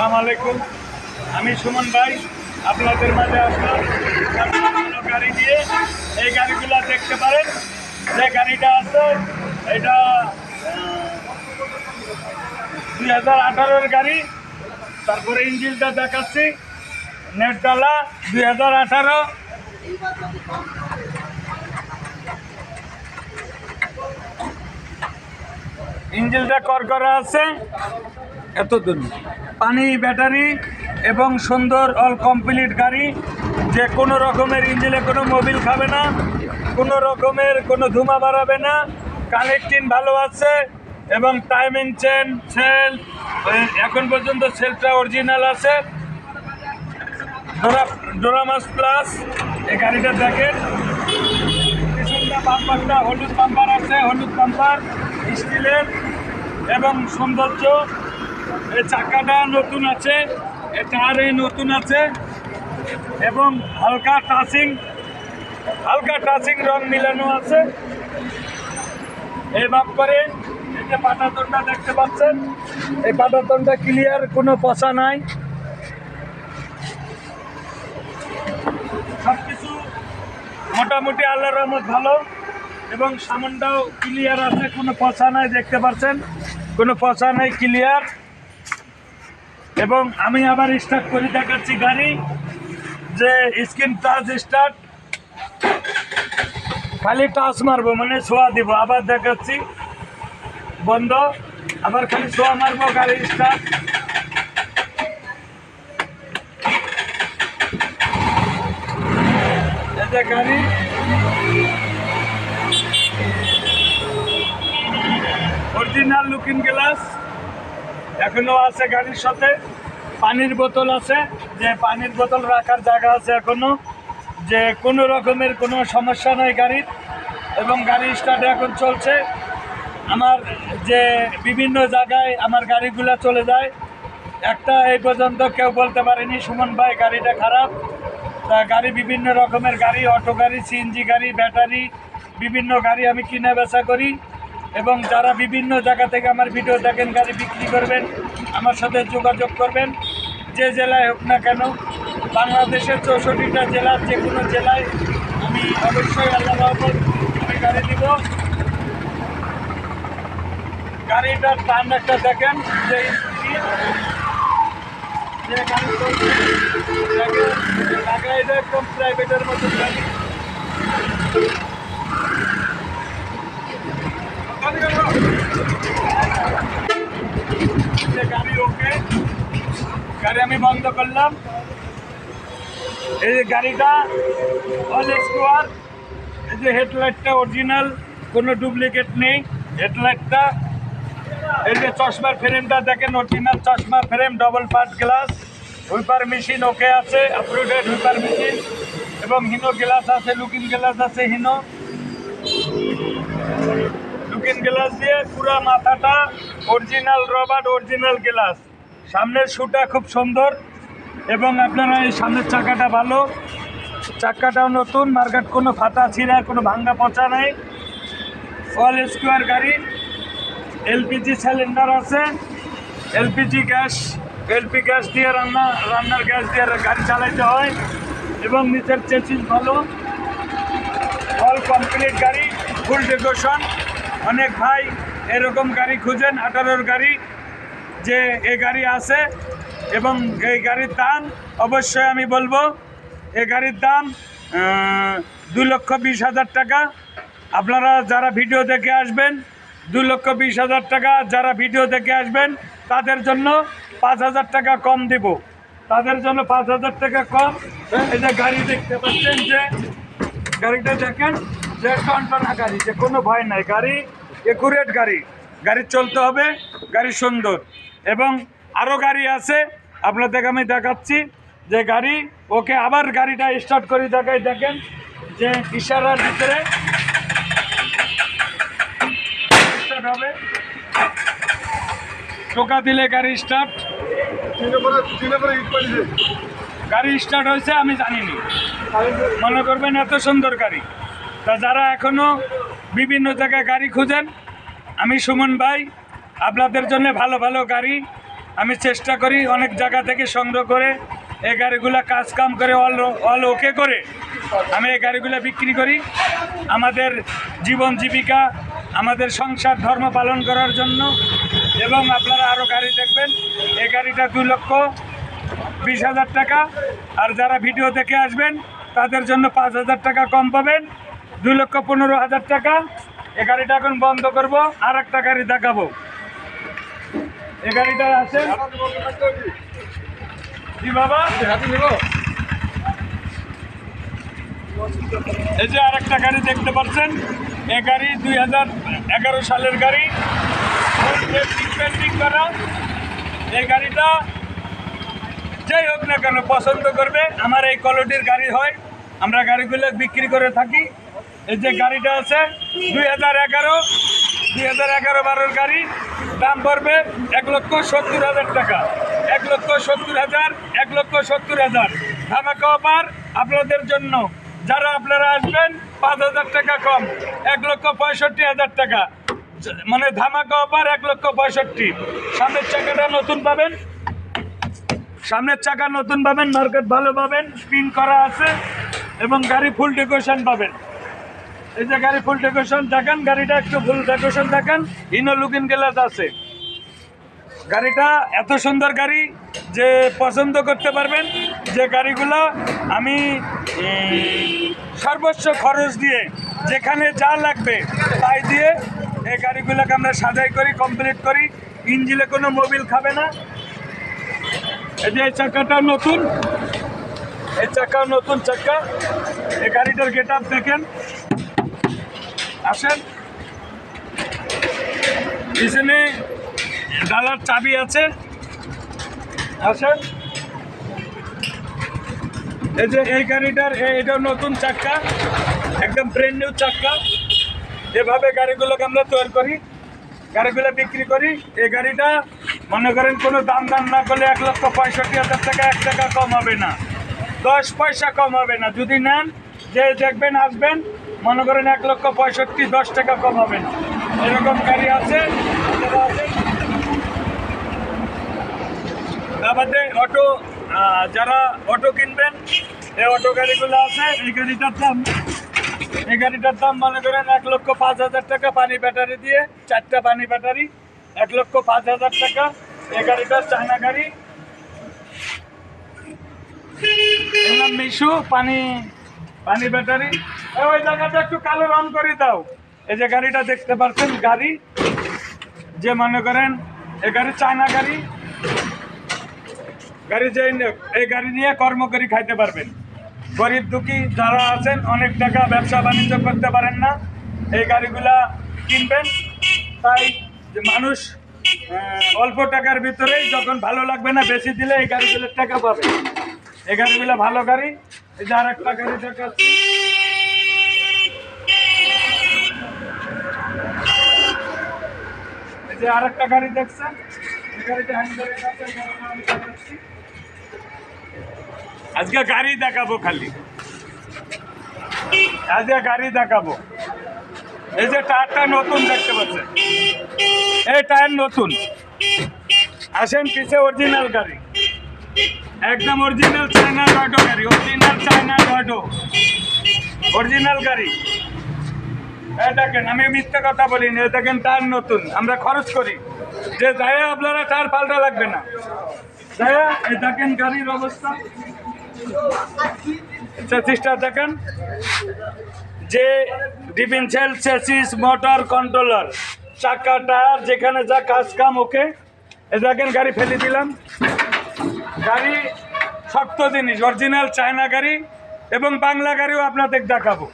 সালাম আলাইকুম। আমি সুমন ভাই, আপনাদের মাঝে আসলাম। গাড়ি দিয়ে এই গাড়িগুলো দেখতে পারেন। যে গাড়িটা আছে, এটা দুই হাজার আঠারোর গাড়ি। তারপরে ইঞ্জিনটা দেখাচ্ছি। নেটডালা দুই হাজার আঠারো। ইঞ্জিনটা কর করা আছে। এত দূর পানি ব্যাটারি এবং সুন্দর অল কমপ্লিট গাড়ি। যে কোনো রকমের ইঞ্জিনে কোনো মোবিল খাবে না, কোনো রকমের কোনো ধুমা বাড়াবে না। কানেক্টিং ভালো আছে এবং টাইমিং চেন সেল এখন পর্যন্ত সেলটা অরিজিনাল আছে। ডোরা ডোরামাস প্লাস এই গাড়িটা দেখেন। হলুদ পাম্পার আছে, হলুদ পাম্পার স্টিলের এবং সৌন্দর্য। চাকাটা নতুন আছে, এই টায়ারে নতুন আছে, এবং হালকা টাচিং হালকা টাচিং রং মিলানো আছে। এই বাপ করে এই যে পাটাতনটা দেখতে পাচ্ছেন, এই পাটাতনটা ক্লিয়ার কোনো পচা নাই। সব কিছু মোটামুটি আল্লাহর রহমত ভালো, এবং সামানটাও ক্লিয়ার আছে, কোনো পচা নাই, দেখতে পাচ্ছেন? কোনো পচা নাই ক্লিয়ার এবং আমি আবার স্টার্ট করে দেখাচ্ছি গাড়ি যে স্ক্রিন টাচ স্টার্ট খালি টাচ মারবো মানে ছোঁয়া দিব। আবার দেখাচ্ছি। বন্ধ। আবার খালি ছোঁয়া মারবো, গাড়ি স্টার্ট এই গাড়ি। অরিজিনাল লুকিং গ্লাস এখনও আছে গাড়ির সাথে, পানির বোতল আছে, যে পানির বোতল রাখার জায়গা আছে এখনও, যে কোনো রকমের কোনো সমস্যা নয় গাড়ির, এবং গাড়ি স্টার্ট এখন চলছে। আমার যে বিভিন্ন জায়গায় আমার গাড়িগুলো চলে যায়, একটা এই পর্যন্ত কেউ বলতে পারেনি, সুমন ভাই, গাড়িটা খারাপ। তা গাড়ি বিভিন্ন রকমের গাড়ি, অটো গাড়ি সিএনজি গাড়ি, ব্যাটারি, বিভিন্ন গাড়ি আমি কিনে বেচা করি। এবং যারা বিভিন্ন জায়গা থেকে আমার ভিডিও দেখেন, গাড়ি বিক্রি করবেন, আমার সাথে যোগাযোগ করবেন, যে জেলায় হোক না কেন, বাংলাদেশের চৌষট্টিটা জেলার যে কোনো জেলায় আমি অবশ্যই আল্লাহ আমি গাড়ি দিব। গাড়িটার টান একটা দেখেন, যে যে একদম প্রাইভেটের মতো গাড়ি যে গাড়ি ওকে গাড়ি আমি বন্ধ করলাম এই যে গাড়িটা অল স্কোয়ার এই যে হেডলাইটটা অরিজিনাল কোনো ডুপ্লিকেট নেই। হেডলাইটটা এই যে চশমার ফ্রেমটা দেখেন অরিজিনাল চশমা frame double part glass wiper machine okay আছে আপলোডেড হুইপার মেশিন এবং হিনো গ্লাস আছে লুকিং গ্লাস আছে হিনো লুকিং গ্লাস দিয়ে পুরো মাথাটা অরিজিনাল রবার অরিজিনাল গ্লাস। সামনের শুটা খুব সুন্দর এবং আপনারা এই সামনের চাকাটা ভালো। চাকাটাও নতুন মার্কেট কোনো ফাটা ছিঁড়া, কোনো ভাঙ্গা পচা নেই। অল স্কোয়ার গাড়ি এলপিজি সিলিন্ডার আছে এলপিজি গ্যাস এলপি গ্যাস দিয়ে রান্না, রান্নার গ্যাস দিয়ে গাড়ি চালাইতে হয় এবং নিচের চেচিস ভালো। অল কমপ্লিট গাড়ি ফুল ডেকোরেশন অনেক ভাই এরকম গাড়ি খুঁজেন, আঠারোর গাড়ি যে এ গাড়ি আছে এবং এই গাড়ির দাম, অবশ্যই আমি বলব, এ গাড়ির দাম দু লক্ষ বিশ হাজার টাকা। আপনারা যারা ভিডিও দেখে আসবেন দু লক্ষ বিশ হাজার টাকা যারা ভিডিও দেখে আসবেন, তাদের জন্য পাঁচ হাজার টাকা কম দেব। তাদের জন্য পাঁচ হাজার টাকা কম। যে গাড়ি দেখতে পাচ্ছেন যে, গাড়িটা দেখেন যে টনটনা গাড়ি, যে কোনো ভয় নাই। গাড়ি একুরেট গাড়ি। গাড়ি চলতে হবে, গাড়ি সুন্দর। এবং আরও গাড়ি আছে আপনাদের আমি দেখাচ্ছি যে গাড়ি, ওকে আবার গাড়িটা স্টার্ট করে দেখাই। দেখেন যে ইশারার ভিতরে স্টার্ট হবে। টোকা দিলে গাড়ি স্টার্ট গাড়ি স্টার্ট হয়েছে, আমি জানিনি। মনে করবেন এত সুন্দর গাড়ি। তা যারা এখনও বিভিন্ন জায়গায় গাড়ি খুঁজেন, আমি সুমন ভাই, আপনাদের জন্য ভালো ভালো গাড়ি আমি চেষ্টা করি অনেক জায়গা থেকে সংগ্রহ করে এই গাড়িগুলা কাজ কাম করে অল অল ওকে করে আমি এই গাড়িগুলো বিক্রি করি। আমাদের জীবন জীবিকা, আমাদের সংসার ধর্ম পালন করার জন্য এবং আপনারা আরও গাড়ি দেখবেন। এই গাড়িটা দু লক্ষ বিশ হাজার টাকা। আর যারা ভিডিও দেখে আসবেন, তাদের জন্য পাঁচ হাজার টাকা কম পাবেন। দুই লক্ষ পনেরো হাজার টাকা। এই গাড়িটা এখন বন্ধ করব, আর একটা গাড়ি দেখাবো। এই গাড়িটা আছে। এই যে আর একটা গাড়ি দেখতে পাচ্ছেন। এ গাড়ি দুই হাজার এগারো সালের গাড়ি। পেন্টিং করা এই গাড়িটা যাই হোক না কেন পছন্দ করবে। আমার এই কোয়ালিটির গাড়ি হয়। আমরা গাড়িগুলো বিক্রি করে থাকি। এই যে গাড়িটা আছে, দুই হাজার এগারো, দুই হাজার এগারো বারোর গাড়ি, দাম পড়বে এক লক্ষ সত্তর হাজার টাকা। এক লক্ষ সত্তর হাজার, এক লক্ষ সত্তর হাজার। ধামাকা অফার আপনাদের জন্য। যারা আপনারা আসবেন, পাঁচ হাজার টাকা কম, এক লক্ষ পঁয়ষট্টি হাজার টাকা। মানে ধামাকা অফার এক লক্ষ পঁয়ষট্টি। সামনের চাকাটা নতুন পাবেন। সামনের চাকা নতুন পাবেন মার্কেট ভালো পাবেন স্পিন করা আছে, এবং গাড়ি ফুল ডেকোরেশন পাবেন। এই যে গাড়ি ফুল ডেকোরেশন দেখেন, গাড়িটা একটু ফুল ডেকোরেশন দেখেন। ইনো লুকিং গ্লাস আছে। গাড়িটা এত সুন্দর গাড়ি যে পছন্দ করতে পারবেন যে গাড়িগুলো আমি সর্বোচ্চ খরচ দিয়ে যেখানে যা লাগবে তাই দিয়ে এই গাড়িগুলোকে আমরা সাজাই করি কমপ্লিট করি। ইঞ্জিনে কোনো মোবিল খাবে না। এই যে এই চাকাটা নতুন। এই চাকা নতুন চাকা। এই গাড়িটার গেট আপ দেখেন। আসেন। পিছনে ডালার চাবি আছে। আসেন। এই যে এই গাড়িটার এটা নতুন চাক্কা, একদম ব্র্যান্ড নিউ চাক্কা। এভাবে গাড়িগুলোকে আমরা তৈরি করি, গাড়িগুলো বিক্রি করি। এই গাড়িটা মনে করেন কোনো দাম দাম না করলে এক লক্ষ পঁয়ষট্টি হাজার টাকা, এক টাকা কম হবে না। দশ পয়সা কম হবে না। যদি নেন, যে দেখবেন, আসবেন মনে করেন এক লক্ষ পঁয়ষট্টি, দশ টাকা কম হবে এরকম গাড়ি আছে। আমাদের অটো যারা অটো কিনবেন, এই অটো গাড়িগুলো আছে, এই গাড়িটার দাম, এই গাড়িটার দাম মনে করেন এক লক্ষ পাঁচ হাজার টাকা, পানি ব্যাটারি দিয়ে, চারটা পানি ব্যাটারি, এক লক্ষ পাঁচ হাজার টাকা, এই গাড়িটার চায়না গাড়ি মিশু, পানি পানি ব্যাটারি। ওই জায়গাটা একটু কালো রং করে দাও। এই যে গাড়িটা দেখতে পাচ্ছেন গাড়ি। যে মনে করেন এই গাড়ি চায়না গাড়ি। গাড়ি যে এই গাড়ি নিয়ে কর্ম করে খাইতে পারবেন। গরিব দুঃখী যারা আছেন, অনেক টাকা ব্যবসা বাণিজ্য করতে পারেন না। এই গাড়িগুলা কিনবেন। তাই মানুষ অল্প টাকার ভিতরেই যখন ভালো লাগবে না, বেশি দিলে এই গাড়িগুলোর টাকা পাবে। এই গাড়িগুলো ভালো গাড়ি। গাড়ি এই যে আর একটা গাড়ি। আজকে গাড়ি দেখাবো খালি। আজকে গাড়ি দেখাবো। এই যে টায়ারটা নতুন দেখতে পাচ্ছেন। এই টায়ার নতুন। আসেন, পিছে অরিজিনাল গাড়ি। একদম অরিজিনাল চায়না অটো গাড়ি অরিজিনাল চায়না অটো অরিজিনাল গাড়ি। দেখেন, আমি মিথ্যে কথা বলিনি দেখেন টায়ার নতুন। আমরা খরচ করি। যে যাই আপনারা টায়ার পাল্টা লাগবে না। যাই এই দেখেন গাড়ির অবস্থা। চেসিসটা দেখেন। যে ডিফেন্সিয়াল চেসিস, মোটর কন্ট্রোলার চাকা টায়ার যেখানে যা কাজ কাম, ওকে। এ দেখেন গাড়ি ফেলে দিলাম। গাড়ি, শক্ত জিনিস অরিজিনাল চায়না গাড়ি এবং বাংলা গাড়িও আপনাদের দেখাবো।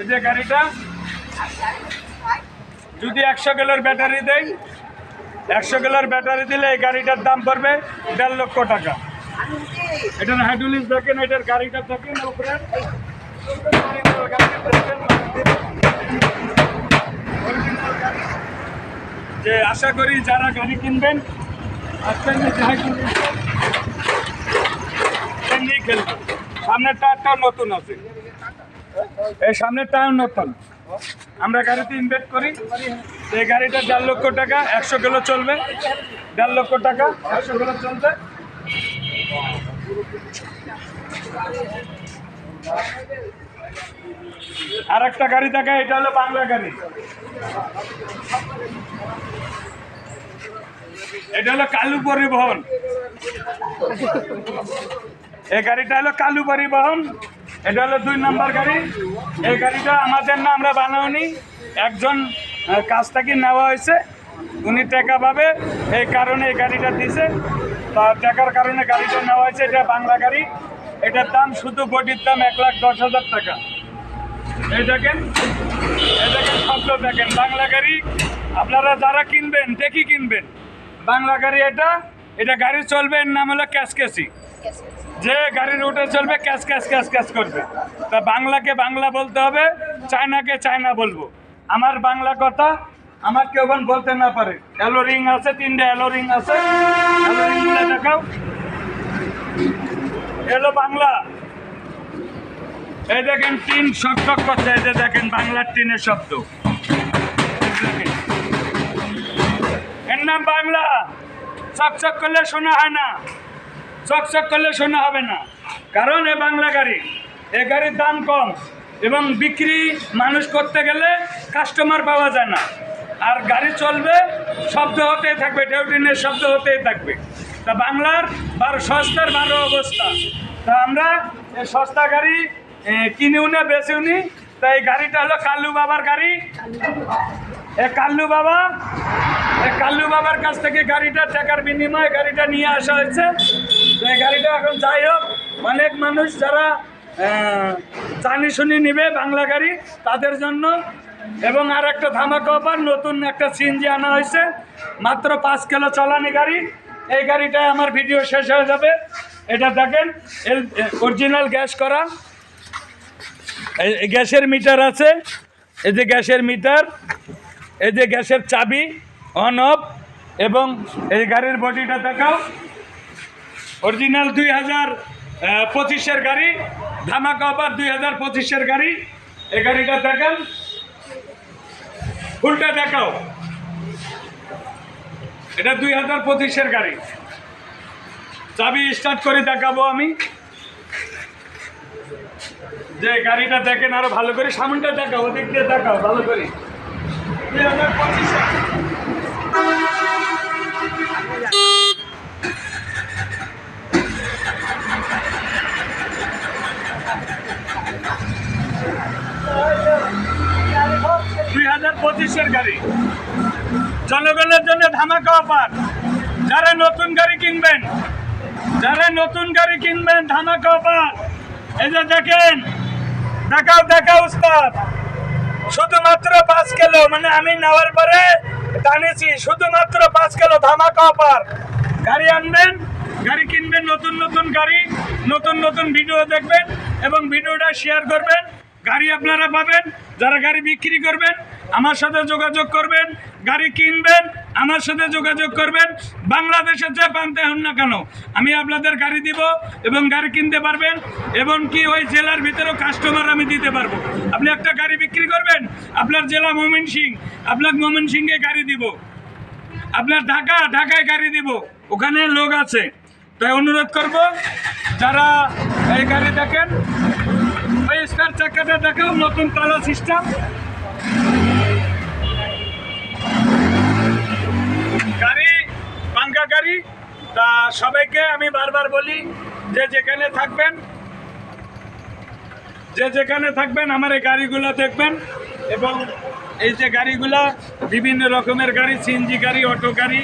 এই যে গাড়িটা, যদি একশো কিলোর ব্যাটারি দেয় একশো কিলোর ব্যাটারি দিলে এই গাড়িটার দাম পড়বে দেড় লক্ষ টাকা। এটার হাইড্রোলিক্স দেখেন, এটার গাড়িটা দেখেন উপরে। যে আশা করি যারা গাড়ি কিনবেন, আজকে যাই কিনবেন এমনি খেলবেন সামনের টায়ারটাও নতুন আছে। এই সামনের টায়ার নতুন। আমরা গাড়িতে ইনভেস্ট করি। এই গাড়িটা দেড় লক্ষ টাকা, একশো কিলো চলবে। দেড় লক্ষ টাকা, একশো কিলো চলবে। আর একটা গাড়ি দেখা, এটা হলো বাংলা গাড়ি। এটা হলো কালু পরিবহন। এই গাড়িটা হলো কালু পরিবহন এটা হলো দুই নম্বর গাড়ি। এই গাড়িটা আমাদের না আমরা বানাওনি। একজন কাছ থেকে নেওয়া হয়েছে। উনি টাকা পাবে। এই কারণে এই গাড়িটা দিছে। তার টাকার কারণে গাড়িটা নেওয়া হয়েছে। এটা বাংলা গাড়ি। এটার দাম শুধু বডির দাম এক লাখ দশ হাজার টাকা। এই দেখেন এই দেখেন শব্দ দেখেন। বাংলা গাড়ি, আপনারা যারা কিনবেন, দেখি কিনবেন। বাংলা গাড়ি এটা। এটা গাড়ি চলবে, এর নাম হলো ক্যাশকেসি যে গাড়ির উঠে চলবে ক্যাশ ক্যাশ ক্যাশ ক্যাশ করবে। তা বাংলাকে বাংলা বলতে হবে, চায়নাকে চায়না বলব। আমার বাংলা কথা, আমার কেউ বলতে না পারে। এলো রিং আছে, তিনটে এলো রিং আছে। দেখাও। এলো বাংলা। এই দেখেন, টিন শক করছে। এই যে দেখেন, বাংলার টিনের শব্দ। এর নাম বাংলা। চকচক করলে শোনা হয় না। চকচক করলে শোনা হবে না। কারণ এ বাংলা গাড়ি, এ গাড়ির দাম কম এবং বিক্রি মানুষ করতে গেলে কাস্টমার পাওয়া যায় না। আর গাড়ি চলবে, শব্দ হতেই থাকবে, ঢেউটিনের শব্দ হতেই থাকবে। তা বাংলার বারো, সস্তার বারো অবস্থা। তা আমরা এই সস্তা গাড়ি কিনেও না, বেচেও নি। তা এই গাড়িটা হলো কাল্লু বাবার গাড়ি। এ কাল্লু বাবা, এ কাল্লু বাবার কাছ থেকে গাড়িটা, টাকার বিনিময়ে গাড়িটা নিয়ে আসা হয়েছে। এই গাড়িটা এখন যাই হোক, অনেক মানুষ যারা জানি শুনি নিবে বাংলা গাড়ি তাদের জন্য। এবং আর একটা ধামাকা অফার, নতুন একটা সিএনজি আনা হয়েছে, মাত্র পাঁচ কিলো চালানি গাড়ি। এই গাড়িটায় আমার ভিডিও শেষ হয়ে যাবে। এটা দেখেন অরিজিনাল গ্যাস করা। গ্যাসের মিটার আছে। এই যে গ্যাসের মিটার, এই যে গ্যাসের চাবি, অন, অফ, এবং এই গাড়ির বডিটা দেখাও। অরিজিনাল দুই হাজার পঁচিশের গাড়ি, ধামাকা অফার দুই হাজার, পঁচিশের গাড়ি। এই গাড়িটা দেখান। ফুলটা দেখাও। এটা দুই হাজার, পঁচিশের গাড়ি। চাবি স্টার্ট করে দেখাবো আমি। যে গাড়িটা দেখেন আরও ভালো করে, সামনটা দেখাও, ওদিক দিয়ে দেখাও, ভালো করে। দুই হাজার পঁচিশে পঁচিশের গাড়ি। জনগণের জন্য ধামাকা অফার। যারা নতুন গাড়ি কিনবেন, যারা নতুন গাড়ি কিনবেন, ধামাকা অফার। এই যে দেখেন, দেখাও দেখাও উস্তাদ। শুধুমাত্র পাঁচ কিলো মানে আমি নেওয়ার পরে টানেছি, শুধুমাত্র পাঁচ কিলো ধামাকা অফার। গাড়ি আনবেন, গাড়ি কিনবেন, নতুন নতুন গাড়ি, নতুন নতুন ভিডিও দেখবেন এবং ভিডিওটা শেয়ার করবেন। গাড়ি আপনারা পাবেন, যারা গাড়ি বিক্রি করবেন, আমার সাথে যোগাযোগ করবেন, গাড়ি কিনবেন, আমার সাথে যোগাযোগ করবেন বাংলাদেশের যে প্রান্তে হন না কেন, আমি আপনাদের গাড়ি দিব এবং গাড়ি কিনতে পারবেন, এবং কি ওই জেলার ভিতরেও কাস্টমার আমি দিতে পারব। আপনি একটা গাড়ি বিক্রি করবেন, আপনার জেলা মোমিন সিং আপনার মোমিন সিংয়ে গাড়ি দিব। আপনার ঢাকা, ঢাকায় গাড়ি দিব, ওখানে লোক আছে। তাই অনুরোধ করব, যারা এই গাড়ি দেখেন স্টার চাকাটা দেখাও, নতুন তালা সিস্টেম গাড়ি পাঙ্কা গাড়ি, তা সবাইকে আমি বারবার বলি, যে যেখানে থাকবেন, যে যেখানে থাকবেন, আমার এই গাড়িগুলো দেখবেন। এবং এই যে গাড়িগুলা, বিভিন্ন রকমের গাড়ি, সিএনজি গাড়ি, অটো গাড়ি,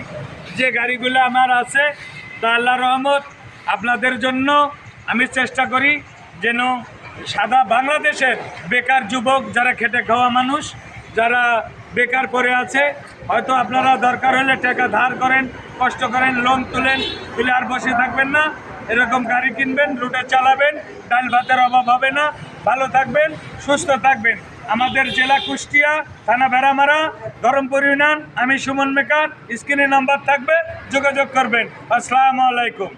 যে গাড়িগুলো আমার আছে, তা আল্লাহ রহমত, আপনাদের জন্য আমি চেষ্টা করি যেন সাদা বাংলাদেশের বেকার যুবক, যারা খেটে খাওয়া মানুষ, যারা বেকার পড়ে আছে, হয়তো আপনারা দরকার হলে টাকা ধার করেন, কষ্ট করেন লোন তুলেন তুলে আর বসে থাকবেন না। এরকম গাড়ি কিনবেন, রুটে চালাবেন, ডাল ভাতের অভাব হবে না। ভালো থাকবেন, সুস্থ থাকবেন। আমাদের জেলা কুষ্টিয়া, থানা বেড়ামারা ধরমপুর ইউনিয়ন আমি সুমন মেকার, স্ক্রিনে নাম্বার থাকবে, যোগাযোগ করবেন। আসসালামু আলাইকুম।